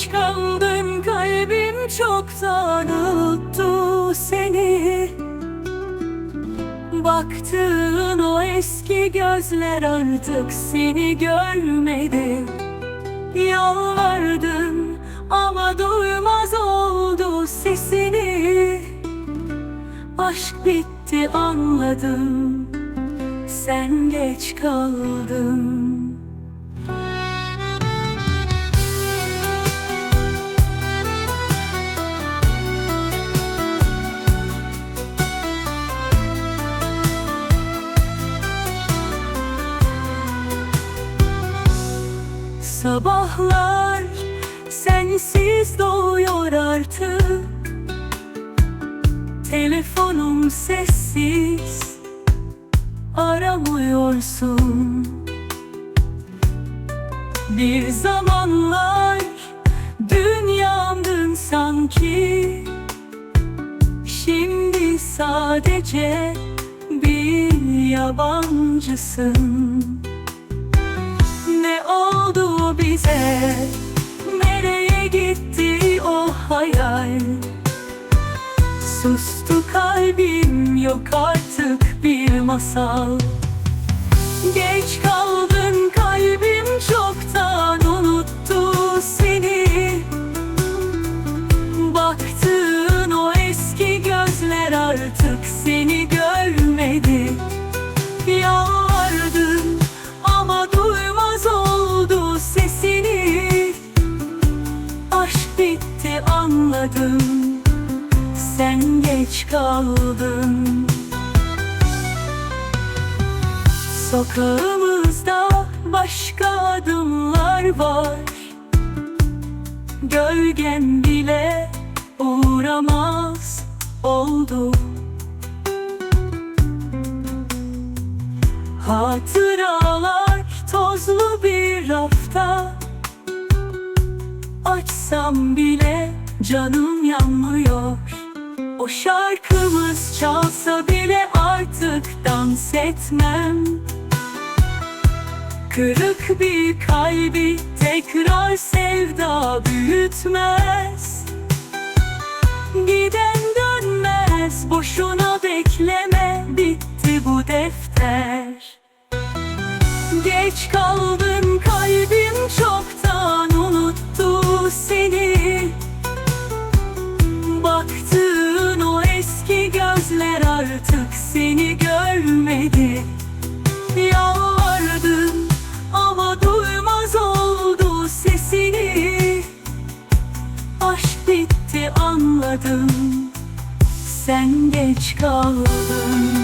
Geç kaldın kalbim çoktan unuttu seni. Baktığın o eski gözler artık seni görmedi. Yalvardın ama duymaz oldu sesini. Aşk bitti anladım. Sen geç kaldın Sabahlar sensiz doğuyor artık. Telefonum sessiz Aramıyorsun. Bir zamanlar dünyamdın sanki. Şimdi sadece bir yabancısın oldu bize? Nereye gitti o hayal? Sustu kalbim yok artık bir masal Geç kaldın kalbim çoktan unuttu seni Baktığın o eski gözler artık seni görmedi geç kaldın. Sokağımızda başka adımlar var. Gölgen bile uğramaz oldu. Hatıralar tozlu bir rafta. Açsam bile canım yanmıyor O şarkımız çalsa bile artık dans etmem. Kırık bir kalbi tekrar sevda büyütmez. Giden dönmez boşuna bekleme bitti bu defter. Geç kaldın bitti anladım Sen geç kaldın